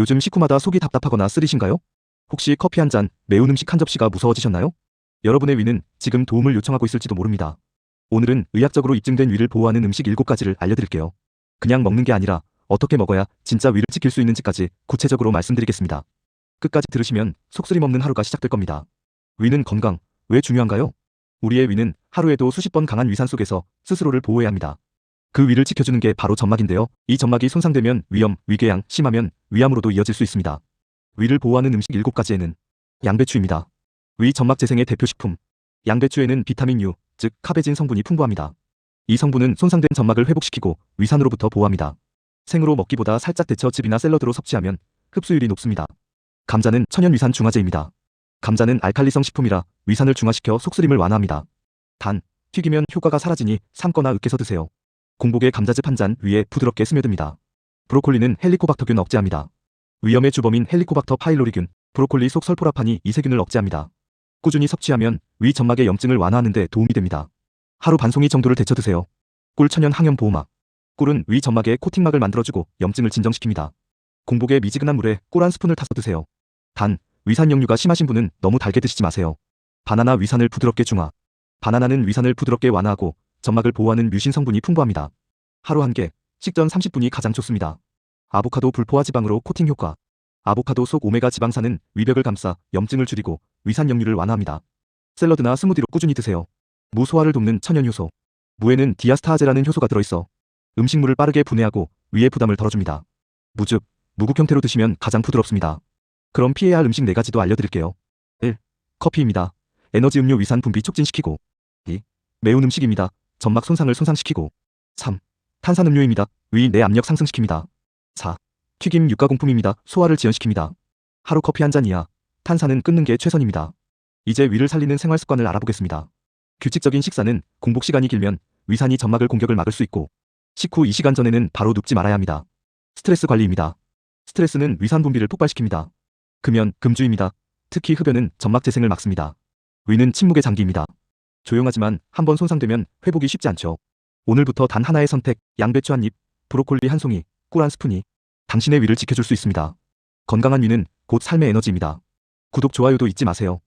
요즘 식후마다 속이 답답하거나 쓰리신가요? 혹시 커피 한 잔, 매운 음식 한 접시가 무서워지셨나요? 여러분의 위는 지금 도움을 요청하고 있을지도 모릅니다. 오늘은 의학적으로 입증된 위를 보호하는 음식 7가지를 알려드릴게요. 그냥 먹는 게 아니라 어떻게 먹어야 진짜 위를 지킬 수 있는지까지 구체적으로 말씀드리겠습니다. 끝까지 들으시면 속쓰림 없는 하루가 시작될 겁니다. 위는 건강, 왜 중요한가요? 우리의 위는 하루에도 수십 번 강한 위산 속에서 스스로를 보호해야 합니다. 그 위를 지켜주는 게 바로 점막인데요. 이 점막이 손상되면 위염, 위궤양, 심하면 위암으로도 이어질 수 있습니다. 위를 보호하는 음식 7가지에는 양배추입니다. 위 점막 재생의 대표 식품. 양배추에는 비타민 U, 즉 카베진 성분이 풍부합니다. 이 성분은 손상된 점막을 회복시키고 위산으로부터 보호합니다. 생으로 먹기보다 살짝 데쳐즙이나 샐러드로 섭취하면 흡수율이 높습니다. 감자는 천연위산 중화제입니다. 감자는 알칼리성 식품이라 위산을 중화시켜 속쓰림을 완화합니다. 단, 튀기면 효과가 사라지니 삶거나 으깨서 드세요. 공복에 감자즙 한 잔 위에 부드럽게 스며듭니다. 브로콜리는 헬리코박터균 억제합니다. 위염의 주범인 헬리코박터 파일로리균, 브로콜리 속 설포라판이 이 세균을 억제합니다. 꾸준히 섭취하면 위 점막의 염증을 완화하는 데 도움이 됩니다. 하루 반송이 정도를 데쳐 드세요. 꿀 천연 항염 보호막. 꿀은 위 점막에 코팅막을 만들어주고 염증을 진정시킵니다. 공복에 미지근한 물에 꿀 한 스푼을 타서 드세요. 단, 위산 역류가 심하신 분은 너무 달게 드시지 마세요. 바나나 위산을 부드럽게 중화. 바나나는 위산을 부드럽게 완화하고 점막을 보호하는 뮤신 성분이 풍부합니다. 하루 한 개, 식전 30분이 가장 좋습니다. 아보카도 불포화 지방으로 코팅 효과. 아보카도 속 오메가 지방산은 위벽을 감싸 염증을 줄이고 위산 역류를 완화합니다. 샐러드나 스무디로 꾸준히 드세요. 무 소화를 돕는 천연 효소. 무에는 디아스타아제라는 효소가 들어있어 음식물을 빠르게 분해하고 위의 부담을 덜어줍니다. 무즙, 무국 형태로 드시면 가장 부드럽습니다. 그럼 피해야 할 음식 4가지도 알려드릴게요. 1. 커피입니다. 에너지 음료 위산 분비 촉진시키고 2. 매운 음식입니다. 점막 손상을 손상시키고 3. 탄산 음료입니다. 위 내 압력 상승시킵니다. 4. 튀김 육가공품입니다. 소화를 지연시킵니다. 하루 커피 한 잔이야. 탄산은 끊는 게 최선입니다. 이제 위를 살리는 생활 습관을 알아보겠습니다. 규칙적인 식사는 공복 시간이 길면 위산이 점막을 공격을 막을 수 있고 식후 2시간 전에는 바로 눕지 말아야 합니다. 스트레스 관리입니다. 스트레스는 위산 분비를 폭발시킵니다. 금연, 금주입니다. 특히 흡연은 점막 재생을 막습니다. 위는 침묵의 장기입니다. 조용하지만 한번 손상되면 회복이 쉽지 않죠. 오늘부터 단 하나의 선택, 양배추 한 입, 브로콜리 한 송이, 꿀 한 스푼이 당신의 위를 지켜줄 수 있습니다. 건강한 위는 곧 삶의 에너지입니다. 구독, 좋아요도 잊지 마세요.